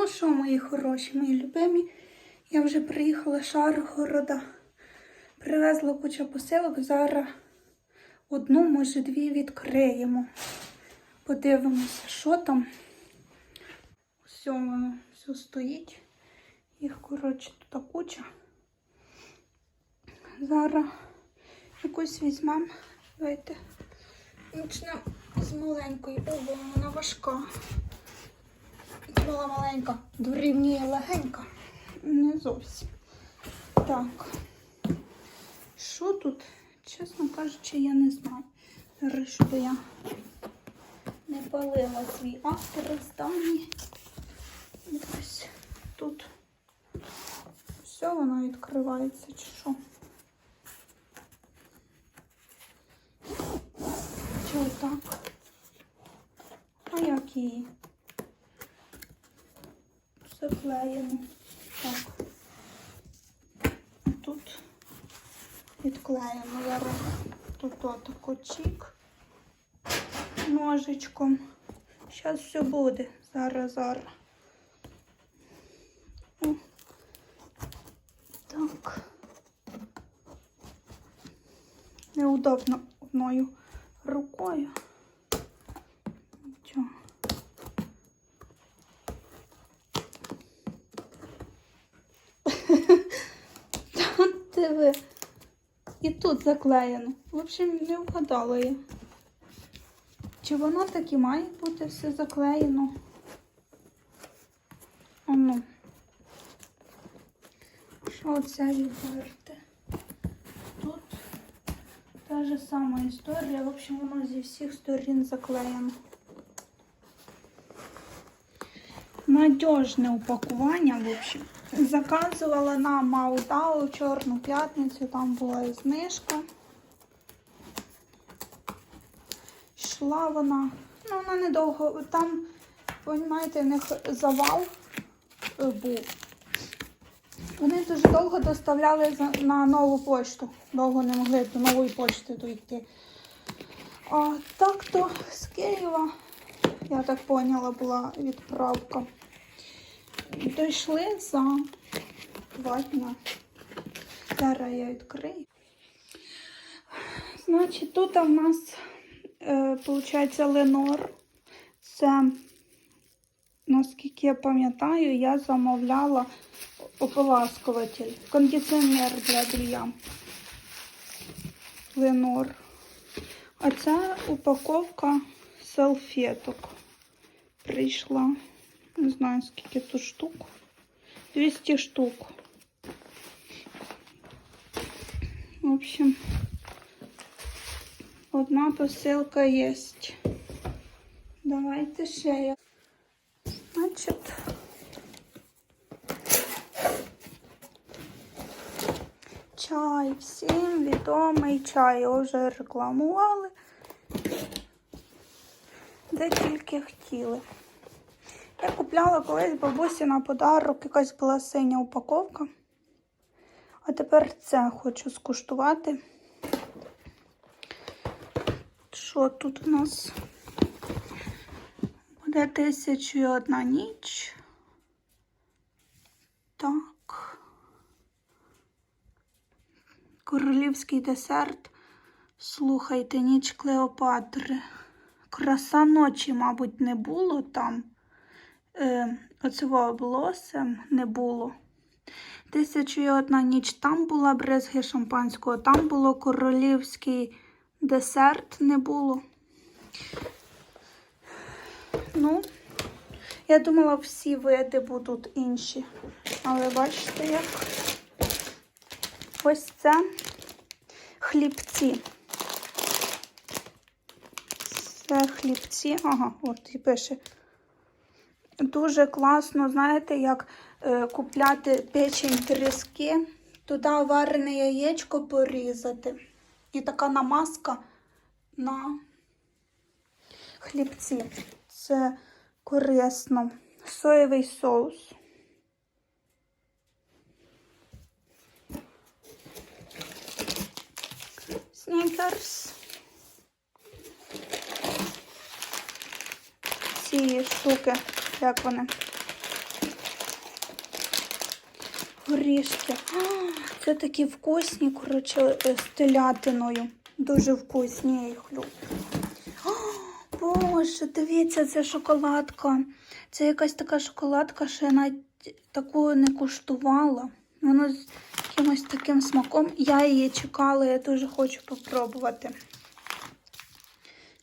Ну що, мої хороші, мої любимі, я вже приїхала з Шаргорода. Привезла кучу посилок. Зараз одну, може, дві відкриємо. Подивимося, що там. Все воно все стоїть. Їх, коротше, тут куча. Зараз якусь візьмемо. Давайте почнемо з маленької. Ого, вона важка. Була маленька, дорівнює легенька. Не зовсім. Так. Що тут? Чесно кажучи, я не знаю. Щоб я не палила свій автор останній. Ось тут все воно відкривається, чи що? Чи отак? А як її? Заклеєно. Так. Тут відклеїмо зараз. Тут отако чік ножичком. Зараз все буде. Зараз, зараз. О. Так. Неудобно одною рукою. Нічого. Тут диви. І тут заклеєно. В общем, не вгадала я. Чи воно так і має бути все заклеєно? А ну. Що це відверте? Тут та ж сама історія. В общем, воно зі всіх сторін заклеєно. Надіжне упакування, в общем. Заказувала на Маудау Чорну п'ятницю, там була і знижка. Йшла вона, ну вона недовго, там, розумієте, в них завал е, був. Вони дуже довго доставляли на нову пошту. Довго не могли до нової почти дійти. А так то з Києва, я так поняла, була відправка. Дійшли за два дня. Зараз я відкрию. Значить, тут у нас, е, виходить, Ленор. Це, наскільки я пам'ятаю, я замовляла ополаскуватель, кондиціонер для белья. Ленор. А це упаковка салфеток. Прийшла. Не знаю, скільки тут штук. 200 штук. В общем, одна посилка є. Давайте ще я. Значить, чай. Всім відомий чай. Його вже рекламували. Де тільки хотіли. Я купляла колись бабусі на подарок, якась була синя упаковка. А тепер це хочу скуштувати. Що тут у нас? Буде тисячу і одна ніч. Так. Королівський десерт. Слухайте, ніч Клеопатри. Краса ночі, мабуть, не було там. Е, оцього волосся не було. Тисячу і одна ніч там була брезги шампанського, там було королівський десерт не було. Ну, я думала, всі види будуть інші. Але бачите, як ось це хлібці. Це хлібці. Ага, от і пише. Дуже класно, знаєте, як е, купляти печень тріски, туди варене яєчко порізати. І така намазка на хлібці. Це корисно. Соєвий соус. Снікерс. Ці штуки, як вони? горішки. Це такі вкусні, коротше, е, з телятиною. Дуже вкусні, я їх люблю. Боже, дивіться, це шоколадка. Це якась така шоколадка, що я навіть таку не куштувала. Вона з якимось таким смаком. Я її чекала, я дуже хочу попробувати.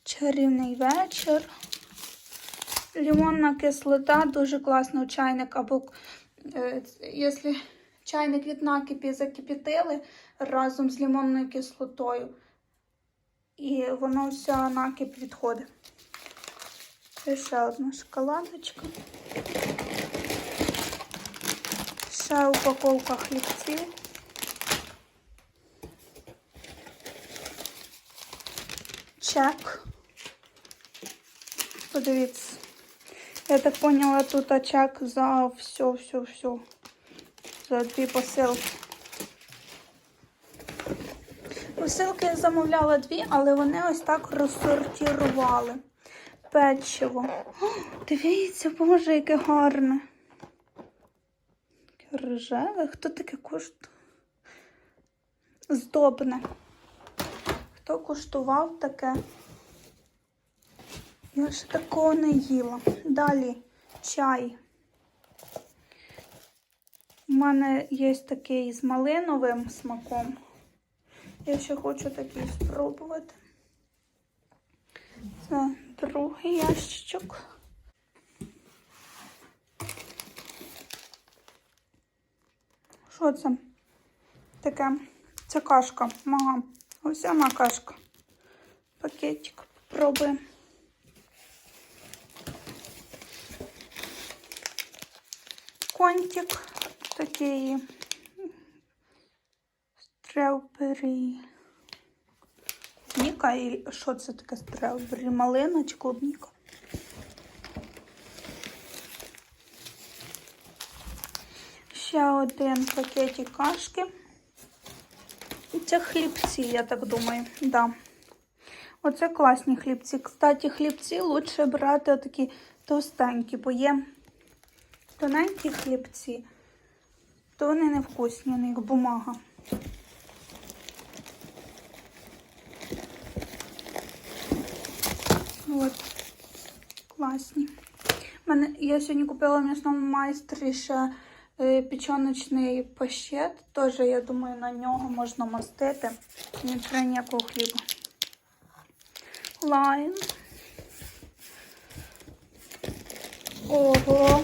Чарівний вечір. Лимонна кислота дуже класно в чайник. Або е, якщо чайник від накипі закипятили разом з лимонною кислотою, і воно все накип відходить. І ще одна шоколадочка. Ще упаковка хлібців. Чек. Подивіться. Я так поняла, тут чек за все, все, все. За дві посилки. Посилки я замовляла дві, але вони ось так розсортували. Печиво. О, дивіться, боже, яке гарне. Рожеве. Хто таке коштує? Здобне. Хто куштував таке? Я ще такого не їла. Далі чай. У мене є такий з малиновим смаком. Я ще хочу такий спробувати. Це другий ящичок. Що це? Таке? Це кашка. Ага. Вона кашка. Пакетик. Попробуємо. Контик такий стrawberry. Клубніка і що це таке strawberry? Малина чи клубніка? Ще один пакетик кашки. Це хлібці, я так думаю. Да. Оце класні хлібці. Кстати, хлібці лучше брати такі товстенькі, бо є тоненькі хлібці, то вони не вкусні, вони як бумага. От, класні. Мене, я сьогодні купила в м'ясному майстрі ще е, печоночний пащет. Теж, я думаю, на нього можна мастити. Не треба ніякого хліба. Лайн. Ого.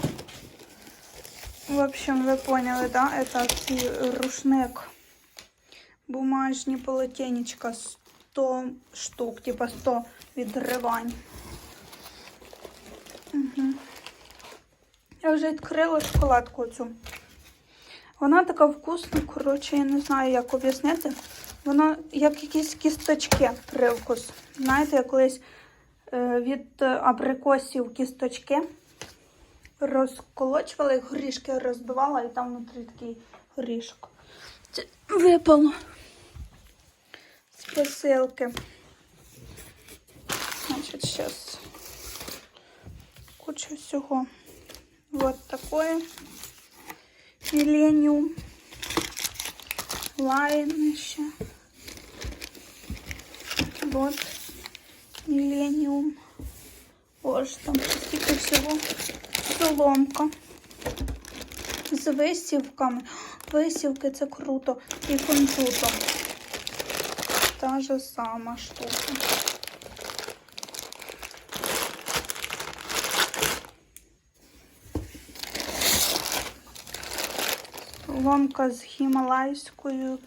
В общем, вы поняли, да? Это рушник. Бумажні полотенечка 100 штук, типа 100 відривань. Угу. Я вже відкрила шоколадку цю. Вона така вкусна, коротше, я не знаю, як об'яснити. Вона як якісь кісточки привкус. Знаєте, я колись е, від абрикосів кісточки розколочувала, їх горішки розбивала, і там внутрі такий горішок. Це випало з посилки. Значить, зараз куча всього. Вот такое. Миллениум. Лайн еще. Вот. Миллениум. Боже, там стільки всього. Соломка. З висівками. Висівки це круто. І кунжутом. Та же сама штука. Ломка з гімалайською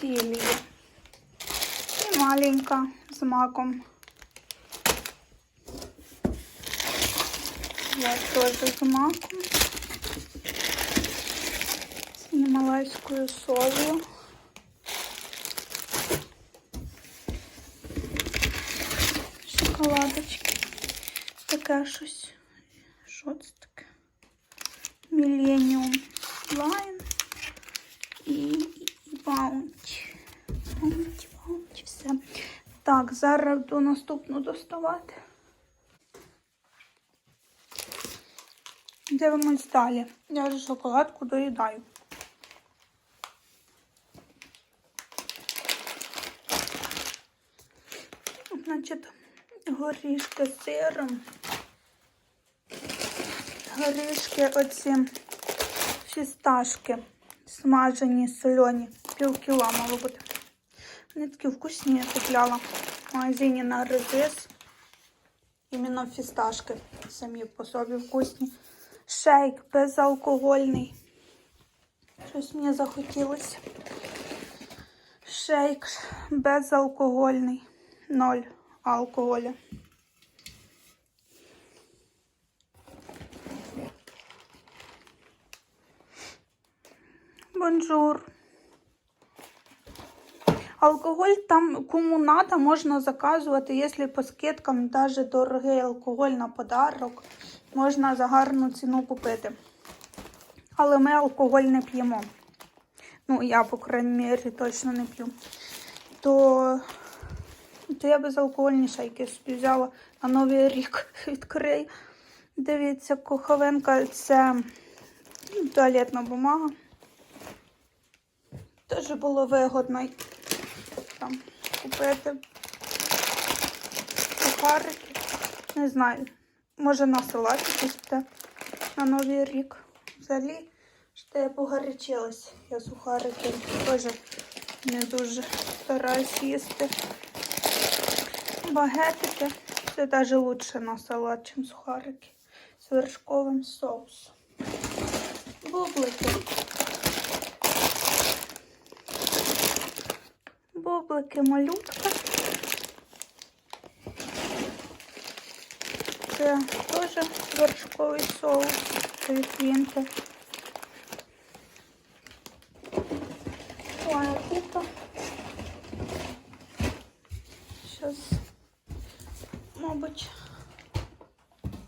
сіллю. І маленька з маком. Я теж з маком. З гімалайською солью. Шоколадочки. Таке щось. Що це таке? Millennium Line і, і Bounty. Bounty, Bounty, все. Так, зараз до наступну доставати. Дивимось далі. Я вже шоколадку доїдаю. Значить, горішки з сиром. Горішки оці фісташки смажені, солені. Пів кіла, мало бути. Вони такі вкусні я купляла. В магазині на резис. Іменно фісташки самі по собі вкусні. Шейк безалкогольний. Щось мені захотілося. Шейк безалкогольний. Ноль алкоголя. Бонжур. Алкоголь там кому можна заказувати, якщо по скидкам даже дорогий алкоголь на подарок, можна за гарну ціну купити. Але ми алкоголь не п'ємо. Ну, я, по крайній мірі, точно не п'ю. То, то я безалкогольні шайки собі взяла на новий рік відкрию. Дивіться, куховенка це туалетна бумага. Теж було вигодно там купити сухарики. Не знаю. Може на салат буде на новий рік. Взагалі, що я погарячилась. Я сухарики теж не дуже стараюсь їсти. Багетики. Це навіть лучше на салат, ніж сухарики з вершковим соусом. Бублики. Бублики малютка. Це теж вершковий соус від Вінки. Ой, а тут Зараз, мабуть,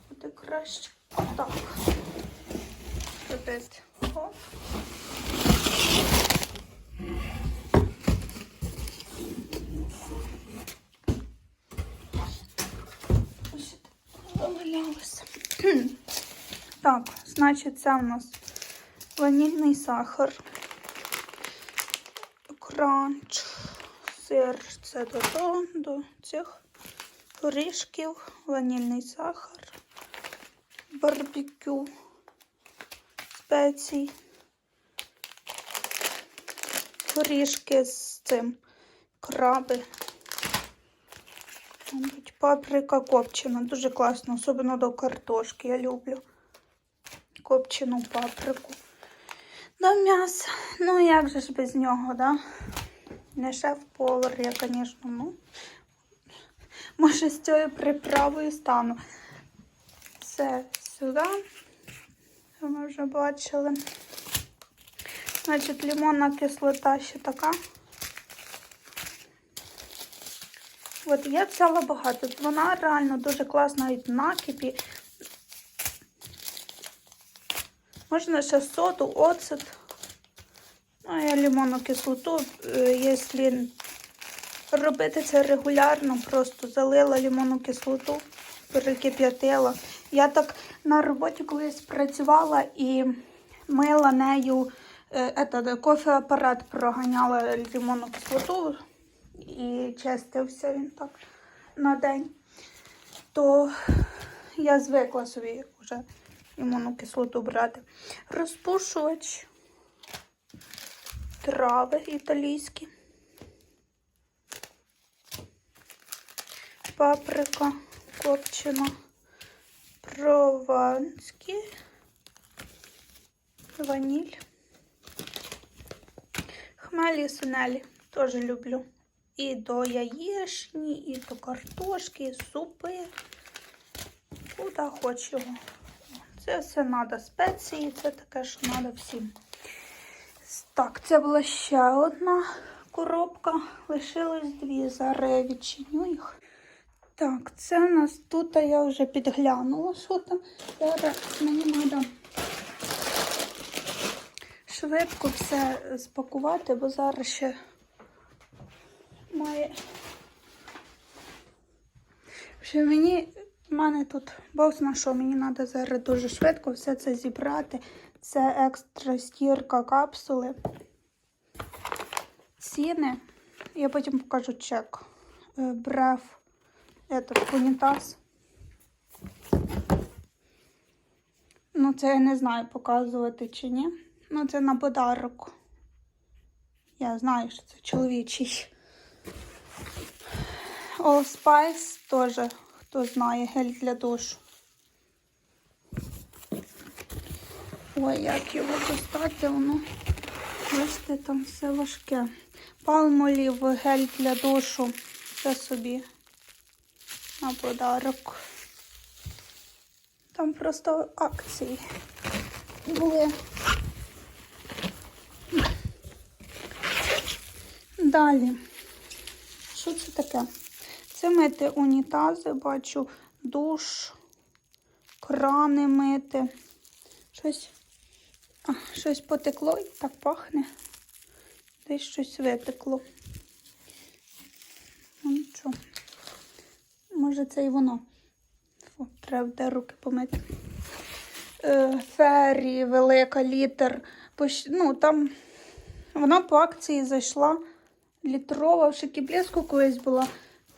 буде краще значить, це у нас ванільний сахар, кранч, сир, це до того, до цих горішків, ванільний сахар, барбекю, спецій, горішки з цим, краби. Паприка копчена. Дуже класно, особливо до картошки. Я люблю копчену паприку. До м'яса. Ну, як же ж без нього, да? Не шеф-повар, я, звісно, ну. Може, з цією приправою стану. Все сюди. Це ми вже бачили. Значить, лимонна кислота ще така. От я взяла багато. Вона реально дуже класна навіть в накипі. Можна ще соду, оцет. Ну, я лимонну кислоту, якщо робити це регулярно, просто залила лимонну кислоту, перекип'ятила. Я так на роботі колись працювала і мила нею е, кофеапарат проганяла лимонну кислоту і чистився він так на день, то я звикла собі вже імунну кислоту брати. Розпушувач, трави італійські, паприка копчена, прованські, ваніль, хмелі сунелі теж люблю. І до яєчні, і до картошки, і супи. Куди хоч його. Це все треба спеції, це таке ж треба всім. Так, це була ще одна коробка. Лишилось дві. Зараз я відчиню їх. Так, це у нас тут я вже підглянула, що там. Зараз мені треба швидко все спакувати, бо зараз ще має. Що мені, в мене тут Бог зна що, мені треба зараз дуже швидко все це зібрати. Це екстра стірка капсули. Ціни. Я потім покажу чек. Е, Бреф этот унітаз. Ну, це я не знаю, показувати чи ні. Ну, це на подарок. Я знаю, що це чоловічий. All Spice теж, хто знає, гель для душу. Ой, як його достати, воно. Бачите, там все важке. Палмолів гель для душу. Це собі на подарок. Там просто акції були. Далі. Що це таке? Це мити унітази, бачу, душ, крани мити. Щось, а, щось потекло і так пахне. Десь щось витекло. Ну нічого. Може, це і воно. Фу, треба буде руки помити. Е, фері, велика літр. Ну, там вона по акції зайшла літрова, в шикіблеску колись була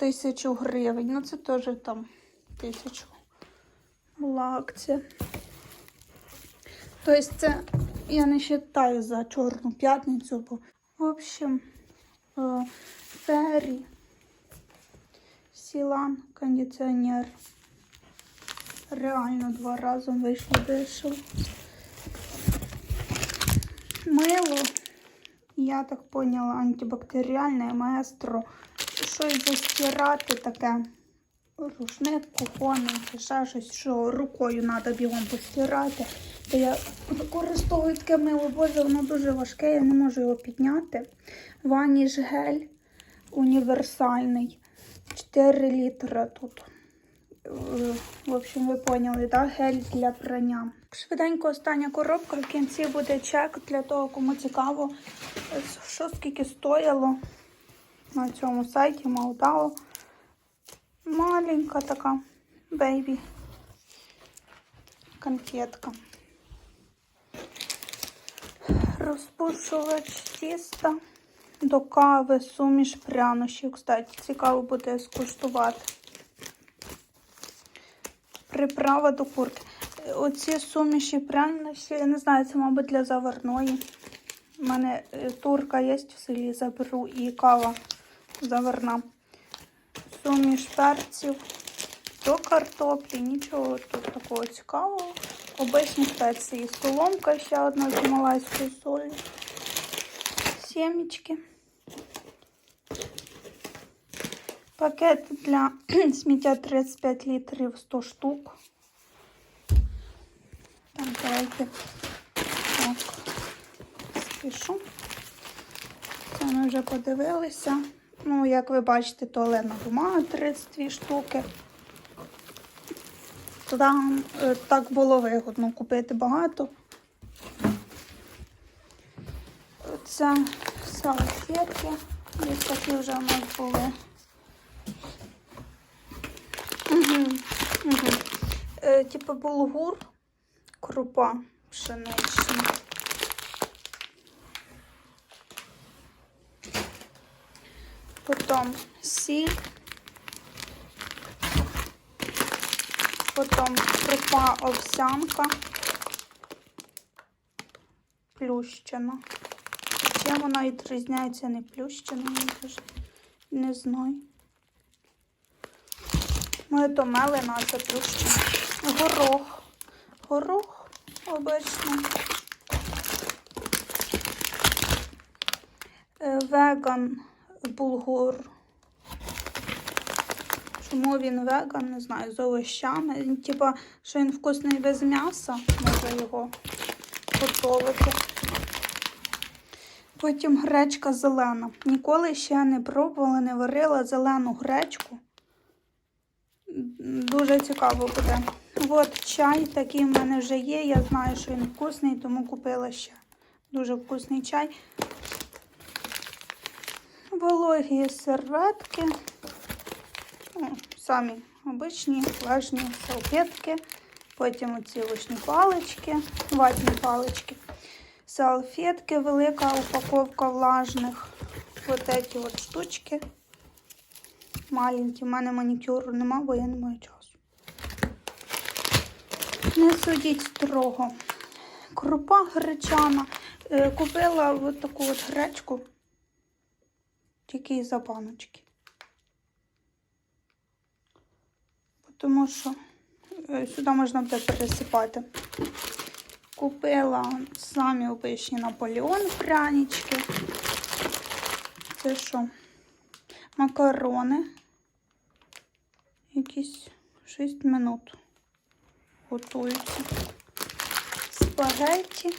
тисячу гривень. Ну, це теж там тисячу була акція. Тобто це я не вважаю за Чорну п'ятницю, бо в общем е, фері, сілан, кондиціонер. Реально два рази вийшло дешево. Мило, я так поняла, антибактеріальне маестро. Щось застирати таке. Рушник, кухонний, ще щось, що рукою треба бігом постирати. То я використовую таке мило, боже, воно дуже важке, я не можу його підняти. Ваніш гель універсальний. 4 літра тут. В общем, ви поняли, да? гель для прання. Швиденько остання коробка, в кінці буде чек для того, кому цікаво, що скільки стояло на цьому сайті Маутао. Маленька така бейбі конфетка. Розпушувач тіста до кави, суміш прянощів. Кстати, цікаво буде скуштувати. Приправа до курки. Оці суміші прянощі, я не знаю, це, мабуть, для заварної. У мене е, турка є в селі, заберу і кава заварна. Суміш перців до картоплі, нічого тут такого цікавого. Обичні спеції. Соломка ще одна з малайської солі. Сімечки. Пакет для сміття 35 літрів 100 штук. Так, давайте так, спішу. Це ми вже подивилися. Ну, як ви бачите, туалетна бумага 32 штуки. Там е, так було вигодно купити багато. Це салфетки. Ось такі вже у нас були. Угу. Угу. Е, типу булгур, крупа пшенична. Потім сіль. Потім крупа овсянка. Плющена. Чим вона відрізняється не плющена, я теж не знаю. Ми то мелена, а це плющена. Горох. Горох обичний. Е, Веган булгур. Чому він веган, не знаю, з овощами. Типа, що він вкусний без м'яса, можна його готувати. Потім гречка зелена. Ніколи ще не пробувала, не варила зелену гречку. Дуже цікаво буде. От чай такий в мене вже є. Я знаю, що він вкусний, тому купила ще. Дуже вкусний чай. Вологі серветки. Ну, самі обичні влажні салфетки. Потім оці лишні палички, ватні палички. Салфетки, велика упаковка влажних. Вот эти вот штучки. маленькі. У мене манікюру нема, бо я не маю часу. Не судіть строго. Крупа гречана. Е, Купила от таку от гречку, тільки із-за баночки. Тому що е, сюди можна буде пересипати. Купила самі обичні Наполеон прянички. Це що? Макарони. Якісь 6 минут готуються. Спагетті.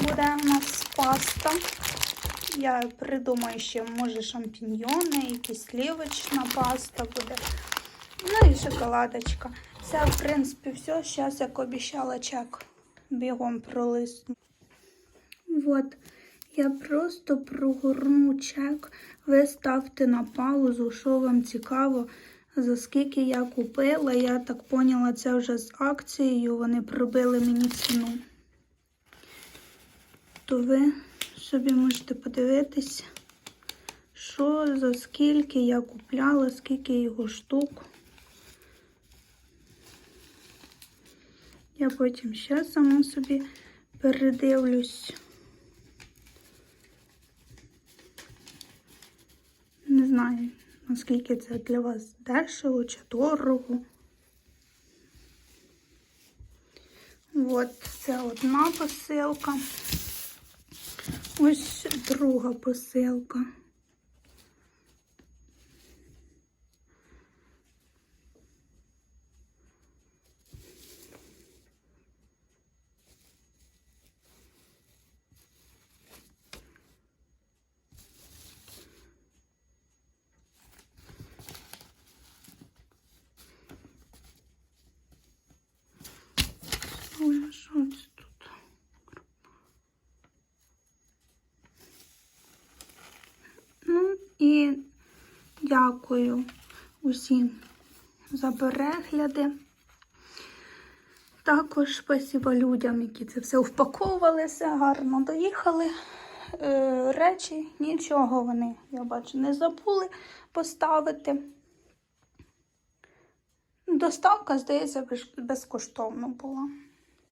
Буде у нас паста. Я придумаю ще, може, шампіньйони, якась сливочна паста буде. Ну і шоколадочка. Це, в принципі, все. Зараз, як обіцяла, чек бігом пролисну. Вот. Я просто прогорну чек. Ви ставте на паузу, що вам цікаво, за скільки я купила. Я так поняла, це вже з акцією. Вони пробили мені ціну. То ви собі можете подивитися, що за скільки я купляла, скільки його штук. Я потім ще сама собі передивлюсь. Не знаю, наскільки це для вас дешево чи дорого. От це одна посилка. Ось друга посилка. Ой, а що це тут? Ну і дякую усім за перегляди. Також спасибо людям, які це все впаковували, все гарно доїхали. Е, речі, нічого вони, я бачу, не забули поставити. Доставка, здається, безкоштовно була.